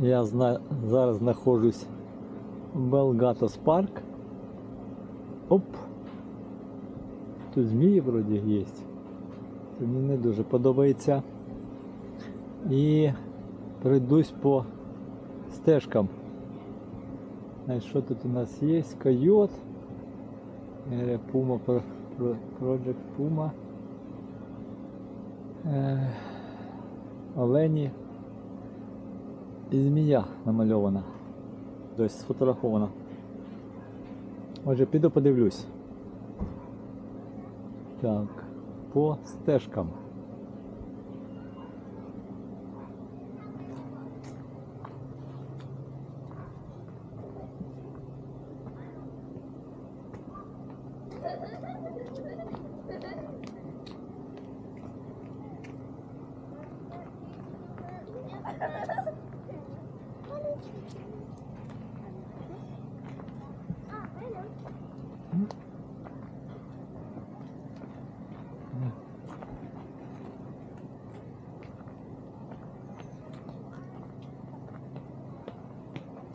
Я зна... зараз знаходжусь в Белгатос парк. Оп! Тут змії вроді є. Це мені не дуже подобається. І пройдусь по стежкам. Значить, що тут у нас є? Койот. Е, Puma Pro- Project Puma. Е, Олені. І змія намальована. Тобто сфотографована. Отже, піду подивлюсь. Так, по стежкам.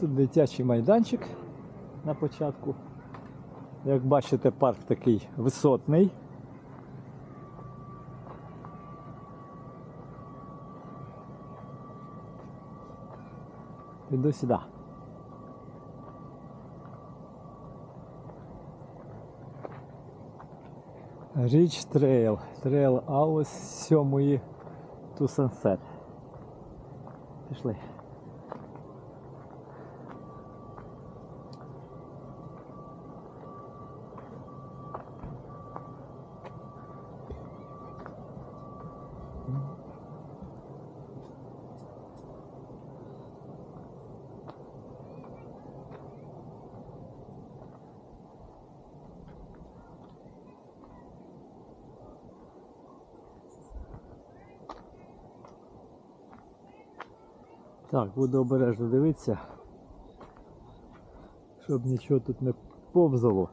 Тут дитячий майданчик на початку. Як бачите, парк такий висотний. Іду сюди. Річ трейл. Трейл Аус 7 to Sunset. Пішли. Так, буду обережно дивитися, щоб нічого тут не повзало.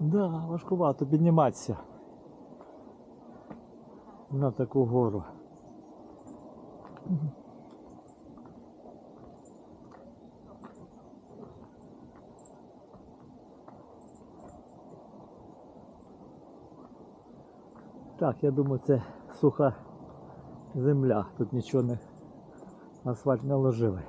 Да, важкувато підніматися на таку гору. Так, я думаю, це суха земля. Тут нічого не асфальт не ложили.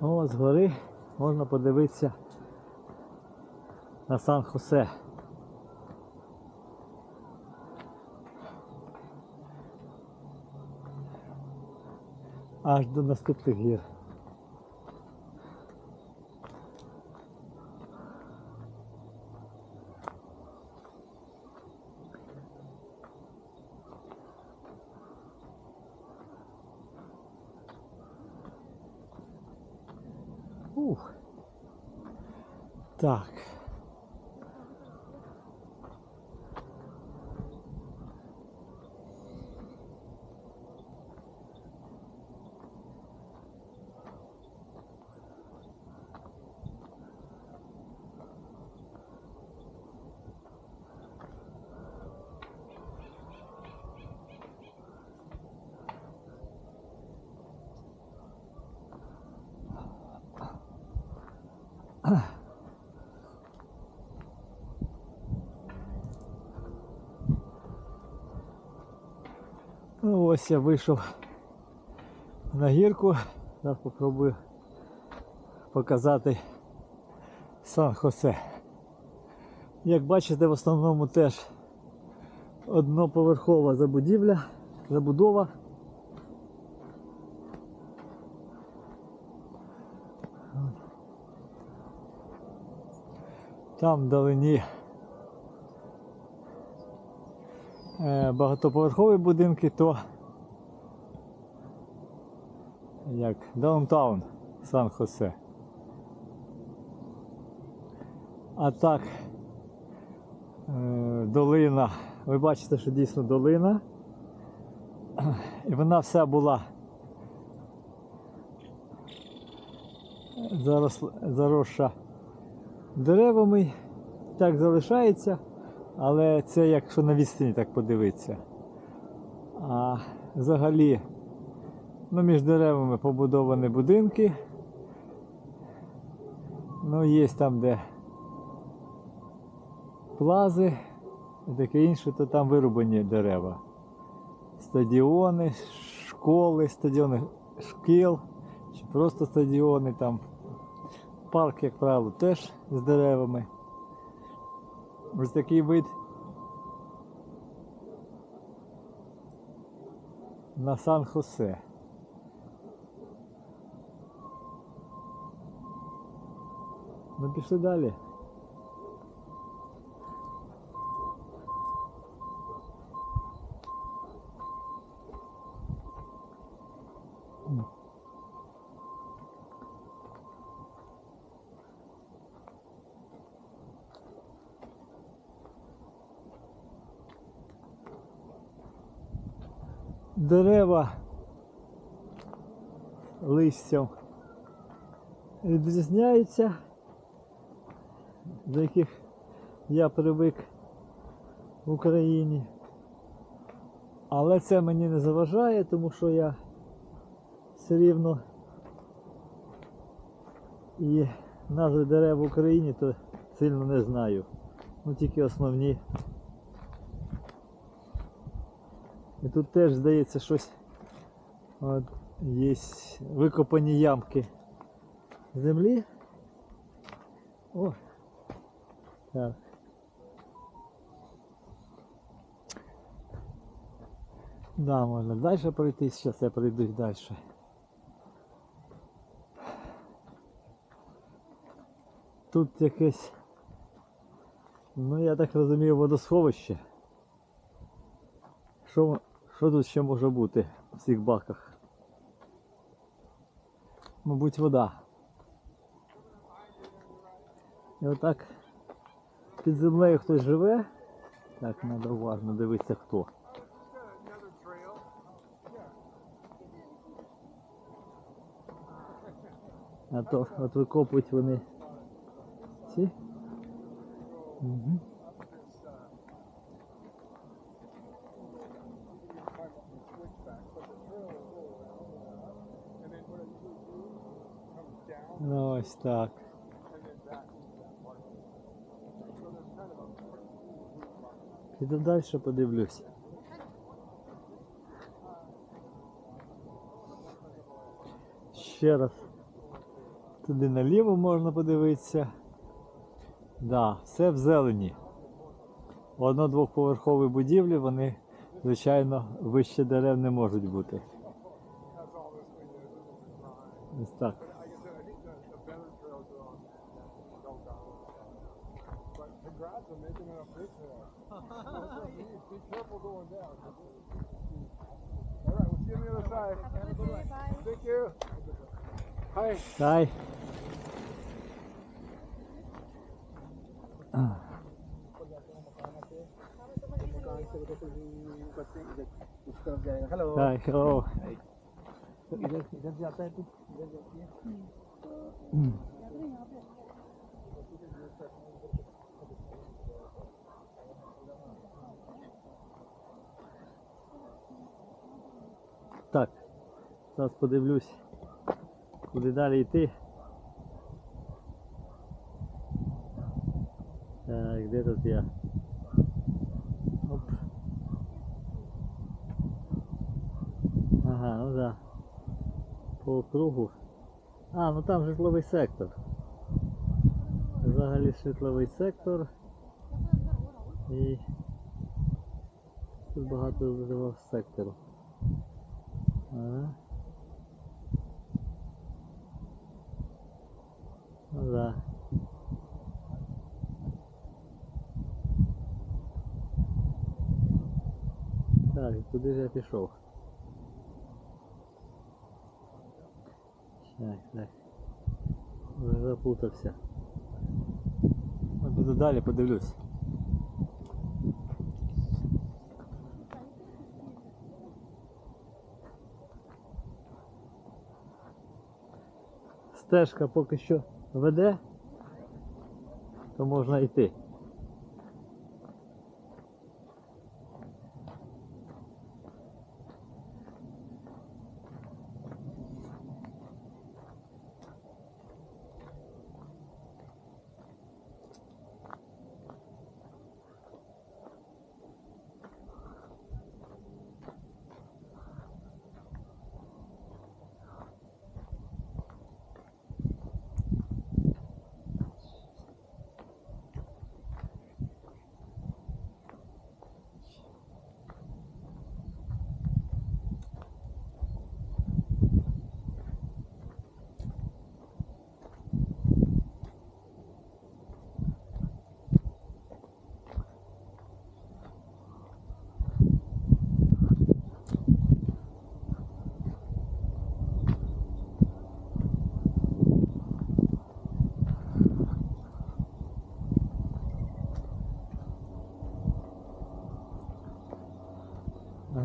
О, з гори можна подивитися на Сан-Хосе. Аж до наступних гір. Ух. Так. Ось я вийшов на гірку. Зараз попробую показати Сан-Хосе. Як бачите, в основному теж одноповерхова забудівля, забудова. Там вдалині е, багатоповерхові будинки, то як Даунтаун Сан-Хосе. А так, е, долина. Ви бачите, що дійсно долина. І вона вся була заросша деревами. Так залишається, але це якщо на відстані так подивитися. А взагалі, ну, між деревами побудовані будинки. Ну, є там, де плази і таке інше, то там вирубані дерева. Стадіони, школи, стадіони шкіл, чи просто стадіони там. Парк, як правило, теж з деревами. Ось такий вид на Сан-Хосе. Ну пішли далі. Дерева листям відрізняються, до яких я привик в Україні. Але це мені не заважає, тому що я все рівно і назви дерев в Україні то сильно не знаю. Ну тільки основні. І тут теж здається щось от, є викопані ямки землі. О! Так. Да, можна далі пройти, зараз я пройду далі. Тут якесь, ну я так розумію, водосховище. Що, що тут ще може бути в цих баках? Мабуть, вода. І отак під землею хтось живе. Так, треба уважно дивитися хто. А то от викопують вони ці. Угу. Ось так. Піду далі подивлюсь. Ще раз. Туди наліво можна подивитися. Да, все в зелені. Одно-двохповерхові будівлі, вони, звичайно, вище дерев не можуть бути. Ось так. All right, we'll see you on the other side. Have a good day, bye. Thank you. Hi. Bye. Hello Hello. इधर зараз подивлюсь, куди далі йти. Так, де тут я? Оп. А, ну да. По округу. А, ну там житловий сектор. Взагалі житловий сектор. І тут багато житлового сектору. Ага. Ну да. Так, куди ж я пішов? Так, так. Вже запутався. Ну, Піду далі подивлюсь. Стежка поки що веде, то можна йти.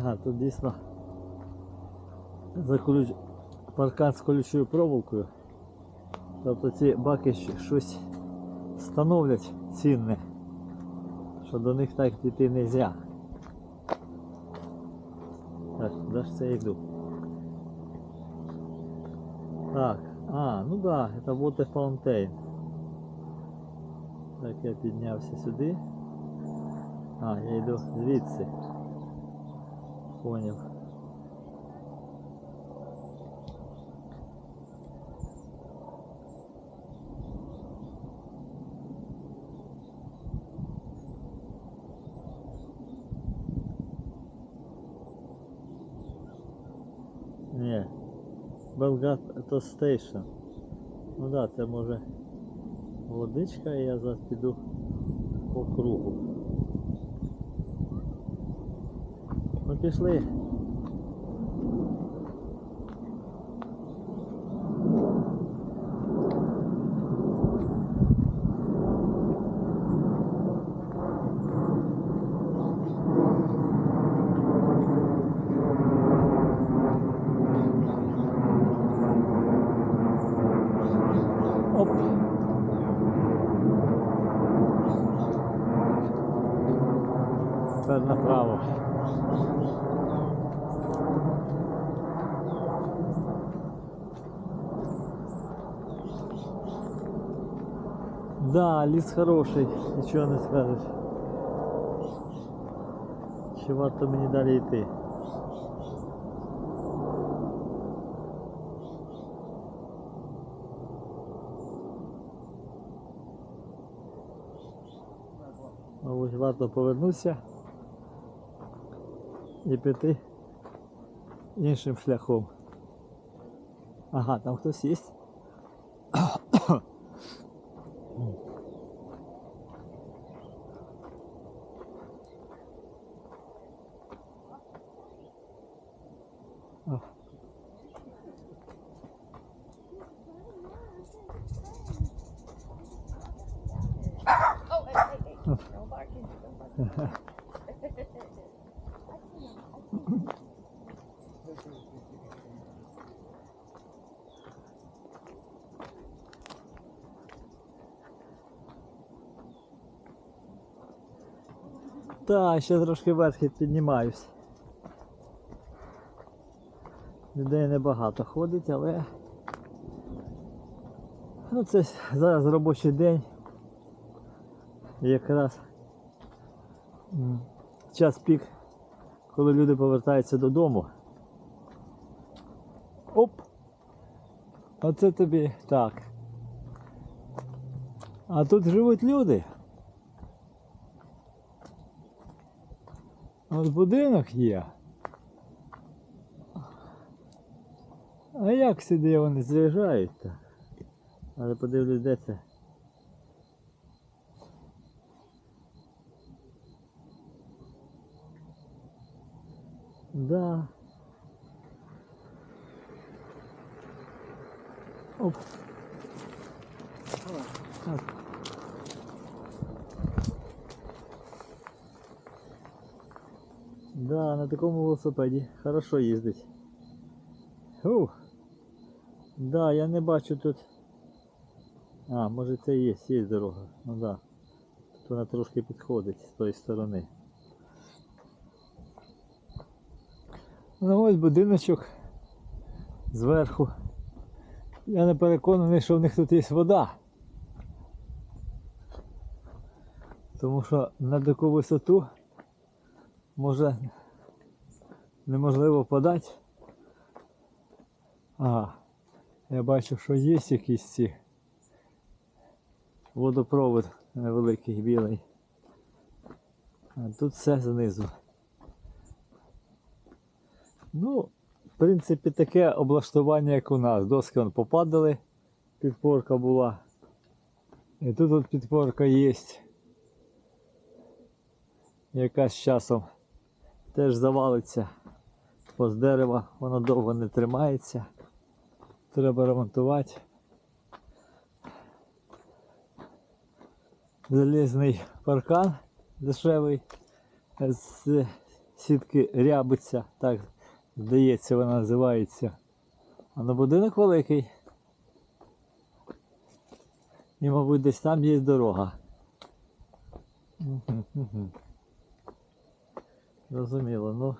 Ага, тут дійсно заколюч... паркан з колючою проволокою. Тобто ці баки щось становлять цінне, що до них так піти не можна. Так, куди ж це я йду? Так, а, ну да, це water fountain. Так, я піднявся сюди. А, я йду звідси. Понял. Ні. Белград то стейшн. Ну да, це може водичка, і я зараз піду по кругу. Пішли. Направо. Да, ліс хороший, нічого не скажеш. Чи варто мені далі йти? Мабуть, варто повернутися І піти іншим шляхом. Ага, там хтось є. О. Oh, hey, hey, hey. No barking. No barking. Та, ще трошки вверх піднімаюсь. Людей небагато ходить, але ну, це зараз робочий день. І якраз час пік, коли люди повертаються додому. Оп! Оце тобі так. А тут живуть люди. От будинок є. А як сюди вони заїжджають-то? Але подивлюсь, де це. Да. Оп. Так. Да, на такому велосипеді хорошо їздить. Ух. Да, я не бачу тут. А, може це і є, є дорога. Ну да. Тут вона трошки підходить з тої сторони. Ну ось будиночок зверху. Я не переконаний, що в них тут є вода. Тому що на таку висоту може неможливо подати. Ага. Я бачу, що є якісь ці водопровод невеликий білий. А тут все знизу. Ну, в принципі, таке облаштування, як у нас. Доски вон попадали, підпорка була. І тут от підпорка є. Яка з часом теж завалиться. Бо з дерева воно довго не тримається. Треба ремонтувати. Залізний паркан дешевий з сітки рябиця, так здається, вона називається. А на будинок великий. І, мабуть, десь там є дорога. Зрозуміло, ну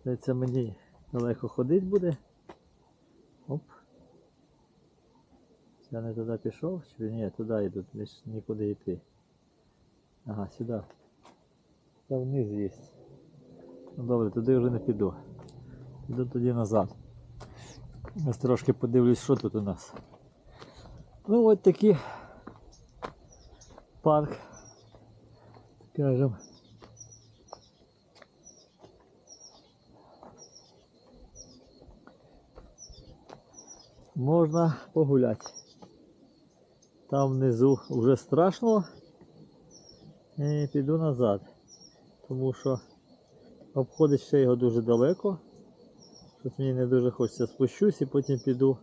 здається, мені далеко ходити буде. Оп. Я не туди пішов, чи ні, туди йду, більш нікуди йти. Ага, сюди. Там вниз є. Ну добре, туди вже не піду. Піду тоді назад. Ось трошки подивлюсь, що тут у нас. Ну от такий парк, скажем. Можна погуляти. Там внизу вже страшно. І піду назад. Тому що обходить ще його дуже далеко. Щось мені не дуже хочеться спущусь і потім піду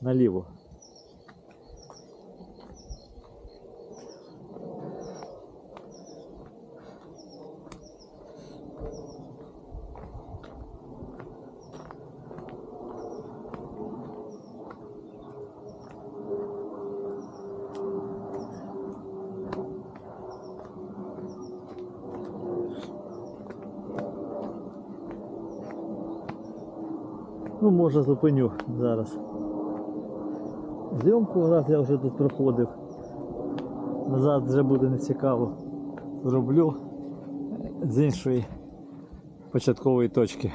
наліво. Ну, може зупиню зараз. Зйомку раз я вже тут проходив. Назад вже буде нецікаво. Зроблю з іншої початкової точки.